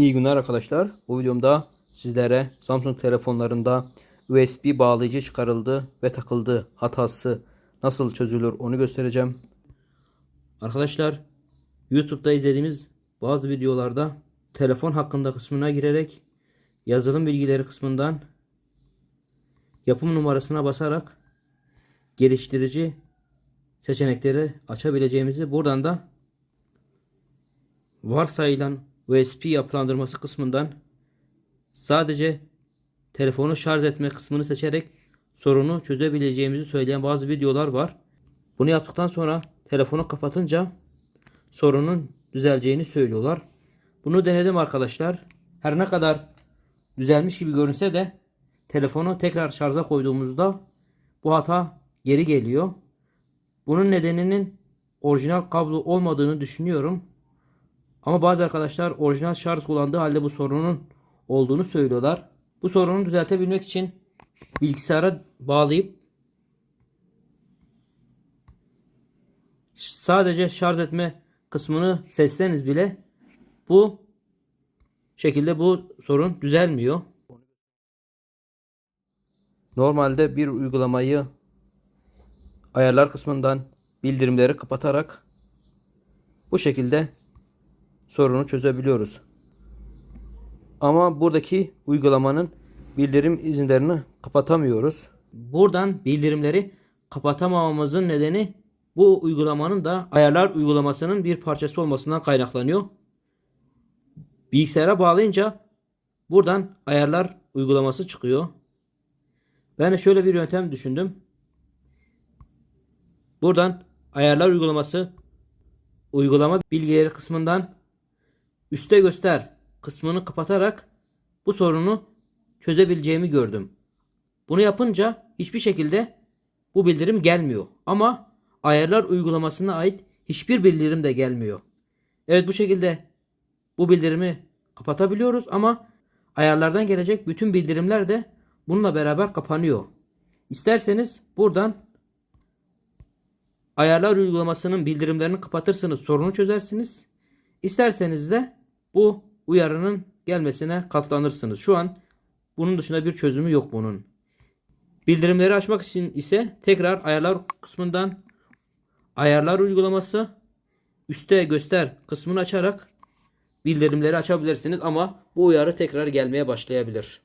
İyi günler arkadaşlar. Bu videomda sizlere Samsung telefonlarında USB bağlayıcı çıkarıldı ve takıldı hatası nasıl çözülür onu göstereceğim. Arkadaşlar YouTube'da izlediğimiz bazı videolarda telefon hakkında kısmına girerek yazılım bilgileri kısmından yapım numarasına basarak geliştirici seçenekleri açabileceğimizi buradan da varsayılan USB yapılandırması kısmından sadece telefonu şarj etme kısmını seçerek sorunu çözebileceğimizi söyleyen bazı videolar var. Bunu yaptıktan sonra telefonu kapatınca sorunun düzeleceğini söylüyorlar. Bunu denedim arkadaşlar. Her ne kadar düzelmiş gibi görünse de telefonu tekrar şarja koyduğumuzda bu hata geri geliyor. Bunun nedeninin orijinal kablo olmadığını düşünüyorum. Ama bazı arkadaşlar orijinal şarj kullandığı halde bu sorunun olduğunu söylüyorlar. Bu sorunu düzeltebilmek için bilgisayara bağlayıp sadece şarj etme kısmını seçseniz bile bu şekilde bu sorun düzelmiyor. Normalde bir uygulamayı ayarlar kısmından bildirimleri kapatarak bu şekilde sorunu çözebiliyoruz. Ama buradaki uygulamanın bildirim izinlerini kapatamıyoruz. Buradan bildirimleri kapatamamamızın nedeni bu uygulamanın da ayarlar uygulamasının bir parçası olmasından kaynaklanıyor. Bilgisayara bağlayınca buradan ayarlar uygulaması çıkıyor. Ben de şöyle bir yöntem düşündüm. Buradan ayarlar uygulaması uygulama bilgileri kısmından üste göster kısmını kapatarak bu sorunu çözebileceğimi gördüm. Bunu yapınca hiçbir şekilde bu bildirim gelmiyor. Ama ayarlar uygulamasına ait hiçbir bildirim de gelmiyor. Evet bu şekilde bu bildirimi kapatabiliyoruz ama ayarlardan gelecek bütün bildirimler de bununla beraber kapanıyor. İsterseniz buradan ayarlar uygulamasının bildirimlerini kapatırsınız sorunu çözersiniz. İsterseniz de bu uyarının gelmesine katlanırsınız. Şu an bunun dışında bir çözümü yok bunun. Bildirimleri açmak için ise tekrar ayarlar kısmından ayarlar uygulaması üste göster kısmını açarak bildirimleri açabilirsiniz ama bu uyarı tekrar gelmeye başlayabilir.